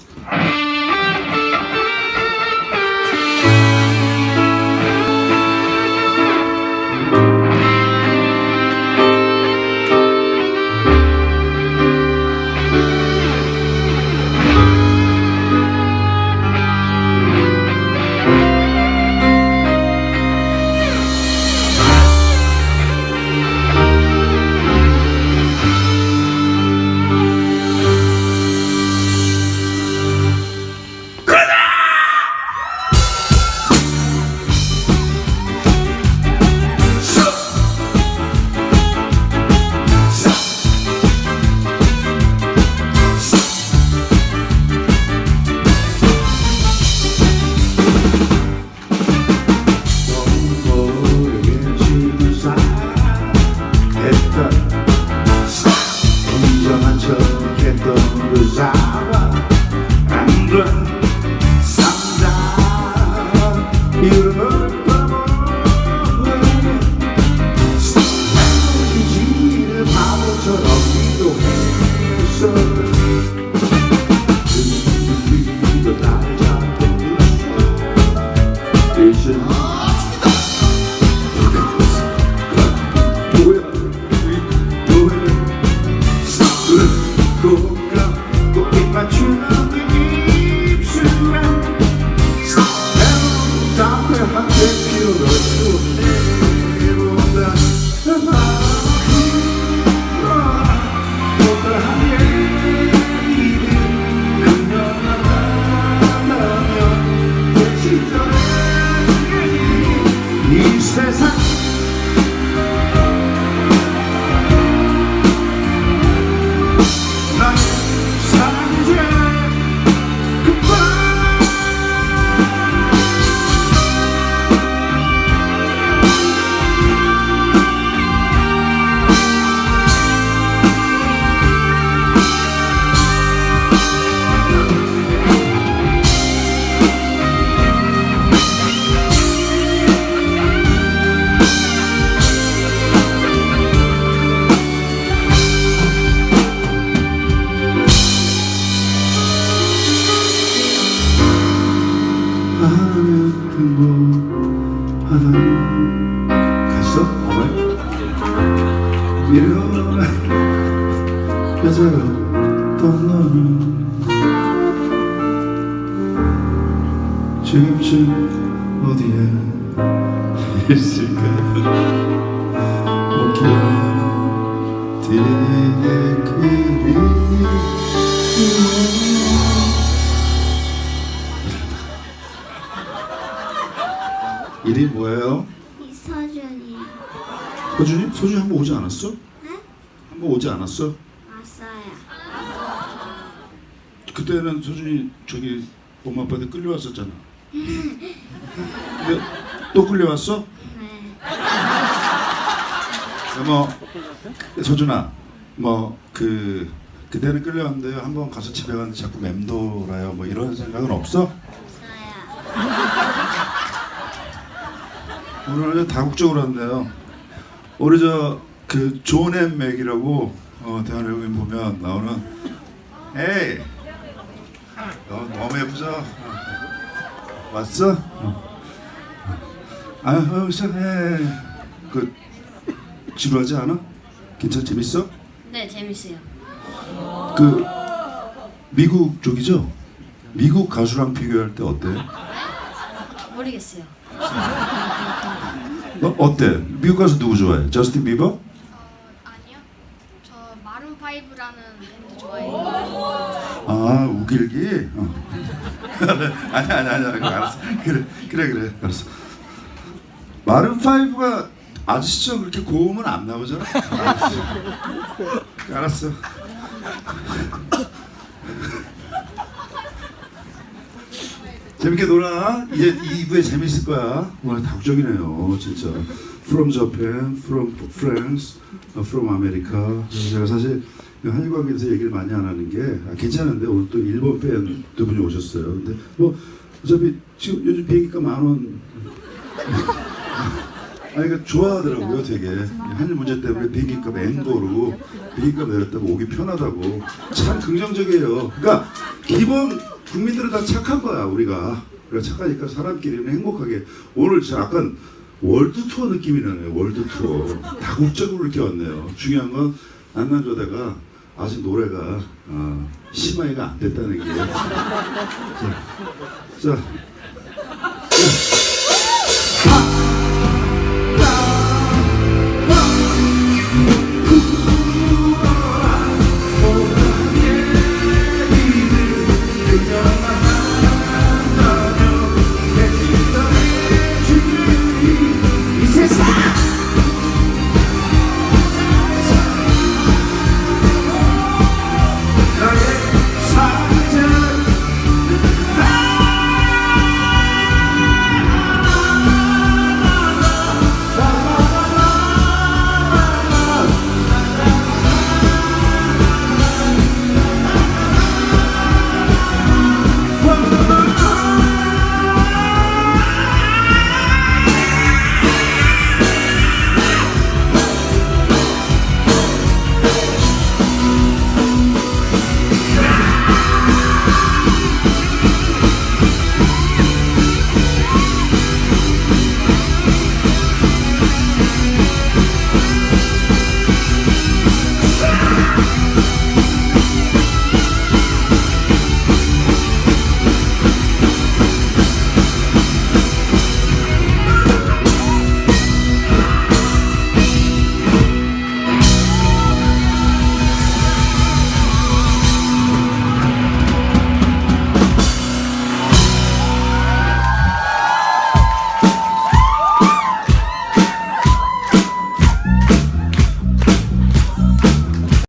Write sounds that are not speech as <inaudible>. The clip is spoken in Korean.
모르 있 미련한 여자가 떠나는 지금쯤 어디에 있을까 오케안 뒤에 그리 이름이 뭐예요? 이서준이요. 소준이? 소준이 한 번 오지 않았어? 네? 한 번 오지 않았어? 왔어요. 그때는 소준이 저기 엄마 아빠한테 끌려왔었잖아. 근데 또 끌려왔어? 네. 뭐 소준아, 뭐 그 그때는 끌려왔는데 한 번 가서 집에 갔는데 자꾸 맴돌아요. 뭐 이런 생각은 없어? 없어요. 오늘 아주 다국적으로 한대요. 우리 저그 존앤 맥이라고 어, 대한 외국인 보면 나오는 에이 너 너무 예쁘죠? 어. 왔어? 어. 아유 이상해 그 지루하지 않아? 괜찮 재밌어? 네, 재밌어요. 그 미국 쪽이죠? 미국 가수랑 비교할 때 어때? 모르겠어요. <laughs> 너 어때? 미국 가수 누구 좋아해? 저스틴 비버? 아니요. 저 마룬 5라는 밴드 좋아해요. 아 우길기? 어. <laughs> 아니 아니 아니 아니 알았어 그래 그래 그래 알았어 마른 파이브가 아저씨처럼 그렇게 고음은 안 나오잖아 알았어 알았어 재밌게 놀아. 이제 2부에 재밌을 거야. 오늘 다국적이네요 진짜. From Japan, From France, uh, From America. 제가 사실 한일 관계에 대해서 얘기를 많이 안 하는 게 아, 괜찮은데 오늘 또 일본 팬 두 분이 오셨어요. 근데 뭐 어차피 지금 요즘 비행기가 만 원. <laughs> 아니 그러니까 좋아하더라고요 되게. 한일 문제 때문에 비행기값 앵도로 비행기값 내렸다고 오기 편하다고. 참 긍정적이에요. 그러니까 기본 국민들은 다 착한 거야 우리가. 우리가 착하니까 사람끼리는 행복하게. 오늘 진짜 약간 월드 투어 느낌이 나네요 월드 투어. 다 국적으로 이렇게 왔네요. 중요한 건 안난조대가 아직 노래가 어, 심화가 안 됐다는 게. 자, 자